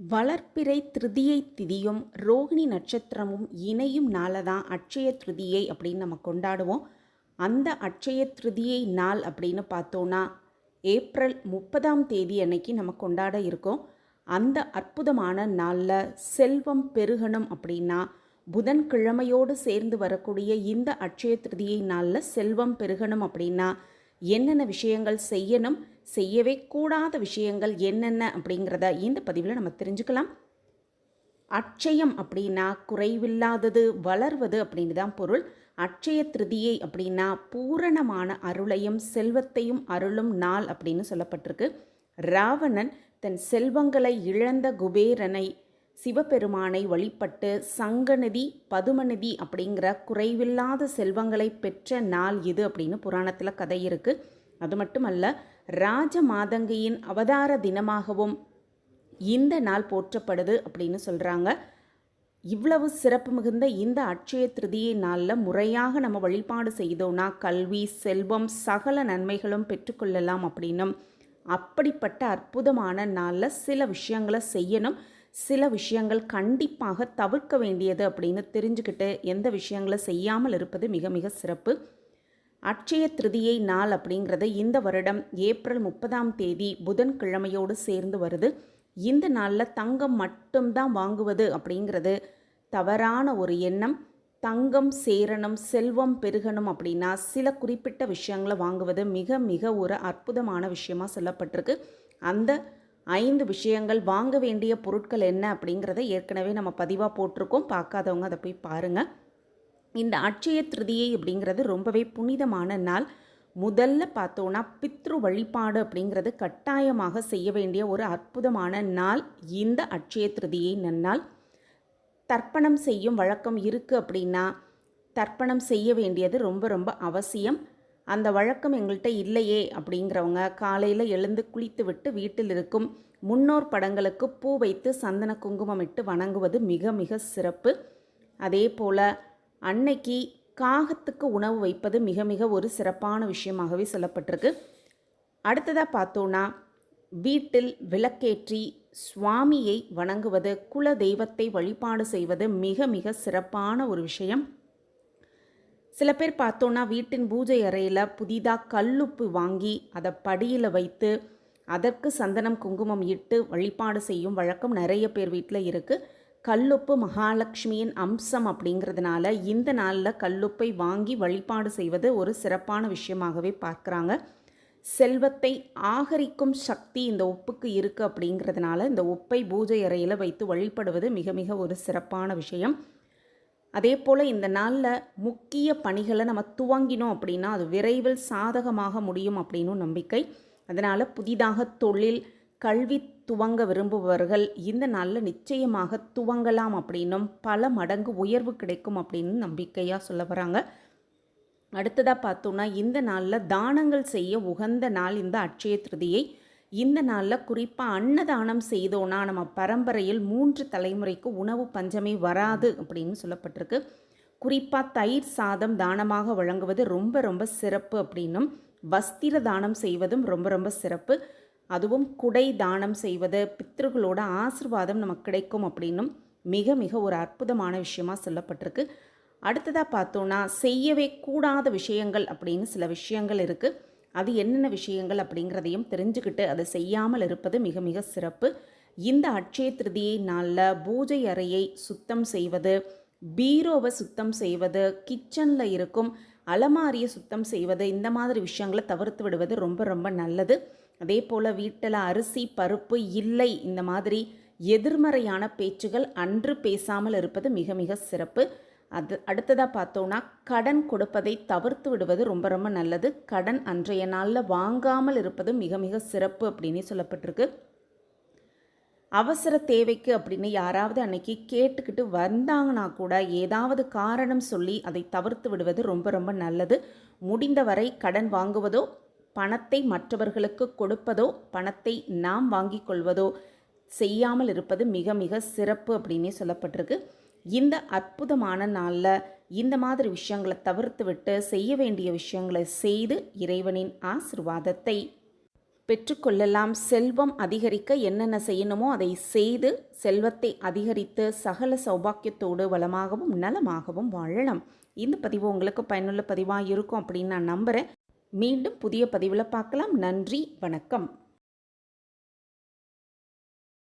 வளர்ப்பிறை திருதியை திதியும் ரோகிணி நட்சத்திரமும் இணையும் நாளை தான் அட்சய திருதியை அப்படின்னு நம்ம கொண்டாடுவோம். அந்த அட்சய திருதியை நாள் அப்படின்னு பார்த்தோன்னா ஏப்ரல் முப்பதாம் தேதி அன்னைக்கு நம்ம கொண்டாட இருக்கோம். அந்த அற்புதமான நாளில் செல்வம் பெருகணும் அப்படின்னா புதன்கிழமையோடு சேர்ந்து வரக்கூடிய இந்த அட்சய திருதியை நாளில் செல்வம் பெருகணும் அப்படின்னா என்னென்ன விஷயங்கள் செய்யணும் செய்யவே கூடாத விஷயங்கள் என்னென்ன அப்படிங்கிறத இந்த பதிவில் நம்ம தெரிஞ்சுக்கலாம். அட்சயம் அப்படின்னா குறைவில்லாதது வளர்வது அப்படின்னு தான் பொருள். அட்சய திருதியை அப்படின்னா பூரணமான அருளையும் செல்வத்தையும் அருளும் நாள் அப்படின்னு சொல்லப்பட்டிருக்கு. ராவணன் தன் செல்வங்களை இழந்த குபேரனை சிவபெருமானை வழிபட்டு சங்கநிதி பதுமநிதி அப்படிங்கிற குறைவில்லாத செல்வங்களை பெற்ற நாள் இது அப்படின்னு புராணத்தில் கதை இருக்குது அது மட்டுமல்ல ராஜ மாதங்கியின் அவதார தினமாகவும் இந்த நாள் போற்றப்படுது அப்படின்னு சொல்கிறாங்க இவ்வளவு சிறப்பு மிகுந்த இந்த அட்சய திருதியை நாளில் முறையாக நம்ம வழிபாடு செய்தோம்னா கல்வி செல்வம் சகல நன்மைகளும் பெற்றுக்கொள்ளலாம் அப்படின்னும். அப்படிப்பட்ட அற்புதமான நாளில் சில விஷயங்களை செய்யணும். சில விஷயங்கள் கண்டிப்பாக தவிர்க்க வேண்டியது அப்படின்னு தெரிஞ்சுக்கிட்டு எந்த விஷயங்களை செய்யாமல் இருப்பது மிக மிக சிறப்பு. அட்சய திருதியை நாள் அப்படிங்கிறது இந்த வருடம் ஏப்ரல் முப்பதாம் தேதி புதன்கிழமையோடு சேர்ந்து வருது. இந்த நாளில் தங்கம் மட்டும்தான் வாங்குவது அப்படிங்கிறது தவறான ஒரு எண்ணம். தங்கம் சேரணும் செல்வம் பெருகணும் அப்படின்னா சில குறிப்பிட்ட விஷயங்களை வாங்குவது மிக மிக ஒரு அற்புதமான விஷயமாக சொல்லப்பட்டிருக்கு. அந்த ஐந்து விஷயங்கள் வாங்க வேண்டிய பொருட்கள் என்ன அப்படிங்கிறத ஏற்கனவே நம்ம பதிவாக போட்டிருக்கோம். பார்க்காதவங்க அதை போய் பாருங்கள் இந்த அட்சய திருதியை அப்படிங்கிறது ரொம்பவே புனிதமான நாள். முதல்ல பார்த்தோன்னா பித்ரு வழிபாடு அப்படிங்கிறது கட்டாயமாக செய்ய வேண்டிய ஒரு அற்புதமான நாள். இந்த அட்சய திருதியை நன்னால் தர்ப்பணம் செய்யும் வழக்கம் இருக்குது அப்படின்னா தர்ப்பணம் செய்ய வேண்டியது ரொம்ப ரொம்ப அவசியம். அந்த வழக்கம் எங்கள்கிட்ட இல்லையே அப்படிங்கிறவங்க காலையில் எழுந்து குளித்து விட்டு வீட்டில் இருக்கும் முன்னோர் படங்களுக்கு பூ வைத்து சந்தன குங்குமம் இட்டு வணங்குவது மிக மிக சிறப்பு. அதே போல் அன்னைக்கு காகத்துக்கு உணவு வைப்பது மிக மிக ஒரு சிறப்பான விஷயமாகவே சொல்லப்பட்டிருக்கு. அடுத்ததாக பார்த்தோன்னா வீட்டில் விளக்கேற்றி சுவாமியை வணங்குவது குல தெய்வத்தை வழிபாடு செய்வது மிக மிக சிறப்பான ஒரு விஷயம். சில பேர் பார்த்தோன்னா வீட்டின் பூஜை அறையில் புதிதாக கல்லுப்பு வாங்கி அதை படியில் வைத்து அதற்கு சந்தனம் குங்குமம் இட்டு வழிபாடு செய்யும் வழக்கம் நிறைய பேர் வீட்டில் இருக்குது கல்லுப்பு மகாலட்சுமியின் அம்சம் அப்படிங்கிறதுனால இந்த நாளில் கல்லுப்பை வாங்கி வழிபாடு செய்வது ஒரு சிறப்பான விஷயமாகவே பார்க்குறாங்க. செல்வத்தை ஆகரிக்கும் சக்தி இந்த உப்புக்கு இருக்குது அப்படிங்கிறதுனால இந்த உப்பை பூஜை அறையில் வைத்து வழிபடுவது மிக மிக ஒரு சிறப்பான விஷயம். அதே போல் இந்த நாளில் முக்கிய பணிகளை நம்ம துவங்கினோம் அப்படின்னா அது விரைவில் சாதகமாக முடியும் அப்படின்னும் நம்பிக்கை. அதனால் புதிதாக தொழில் கல்வி துவங்க விரும்புபவர்கள் இந்த நாளில் நிச்சயமாக துவங்கலாம் அப்படின்னும் பல மடங்கு உயர்வு கிடைக்கும் அப்படின்னு நம்பிக்கையாக சொல்ல வராங்க. அடுத்ததாக பார்த்தோன்னா இந்த நாளில் தானங்கள் செய்ய உகந்த நாள் இந்த அட்சய திருதியை. இந்த நாளில் குறிப்பாக அன்னதானம் செய்தோன்னா நம்ம பரம்பரையில் மூன்று தலைமுறைக்கு உணவு பஞ்சமே வராது அப்படின்னு சொல்லப்பட்டிருக்கு. குறிப்பாக தயிர் சாதம் தானமாக வழங்குவது ரொம்ப ரொம்ப சிறப்பு அப்படின்னும் வஸ்திர தானம் செய்வதும் ரொம்ப ரொம்ப சிறப்பு. அதுவும் குடை தானம் செய்வது பித்ருகளோட ஆசிர்வாதம் நமக்கு கிடைக்கும் அப்படின்னும் மிக மிக ஒரு அற்புதமான விஷயமா சொல்லப்பட்டிருக்கு. அடுத்ததாக பார்த்தோன்னா செய்யவே கூடாத விஷயங்கள் அப்படின்னு சில விஷயங்கள் இருக்குது அது என்னென்ன விஷயங்கள் அப்படிங்கிறதையும் தெரிஞ்சுக்கிட்டு அதை செய்யாமல் இருப்பது மிக மிக சிறப்பு. இந்த அட்சய திருதியை நாளில் பூஜை அறையை சுத்தம் செய்வது பீரோவை சுத்தம் செய்வது கிச்சனில் இருக்கும் அலமாரியை சுத்தம் செய்வது இந்த மாதிரி விஷயங்களை தவிர்த்து விடுவது ரொம்ப ரொம்ப நல்லது. அதே போல் வீட்டில் அரிசி பருப்பு இல்லை இந்த மாதிரி எதிர்மறையான பேச்சுகள் அன்று பேசாமல் இருப்பது மிக மிக சிறப்பு. அது அடுத்ததாக பார்த்தோன்னா கடன் கொடுப்பதை தவிர்த்து விடுவது ரொம்ப ரொம்ப நல்லது. கடன் அன்றைய நாளில் வாங்காமல் இருப்பது மிக மிக சிறப்பு அப்படின்னு சொல்லப்பட்டிருக்கு. அவசர தேவைக்கு அப்படின்னு யாராவது அன்னைக்கு கேட்டுக்கிட்டு வந்தாங்கன்னா கூட ஏதாவது காரணம் சொல்லி அதை தவிர்த்து விடுவது ரொம்ப ரொம்ப நல்லது. முடிந்தவரை கடன் வாங்குவதோ பணத்தை மற்றவர்களுக்கு கொடுப்பதோ பணத்தை நாம் வாங்கிக் கொள்வதோ செய்யாமல் இருப்பது மிக மிக சிறப்பு அப்படின்னே சொல்லப்பட்டிருக்கு. இந்த அற்புதமான நாளில் இந்த மாதிரி விஷயங்களை தவிர்த்து விட்டு செய்ய வேண்டிய விஷயங்களை செய்து இறைவனின் ஆசிர்வாதத்தை பெற்றுக்கொள்ளலாம். செல்வம் அதிகரிக்க என்னென்ன செய்யணுமோ அதை செய்து செல்வத்தை அதிகரித்து சகல சௌபாக்கியத்தோடு வளமாகவும் நலமாகவும் வாழலாம். இந்த பதிவு உங்களுக்கு பயனுள்ள பதிவாக இருக்கும் அப்படின்னு நான் நம்புகிறேன் மீண்டும் புதிய பதிவில் பார்க்கலாம். நன்றி வணக்கம்.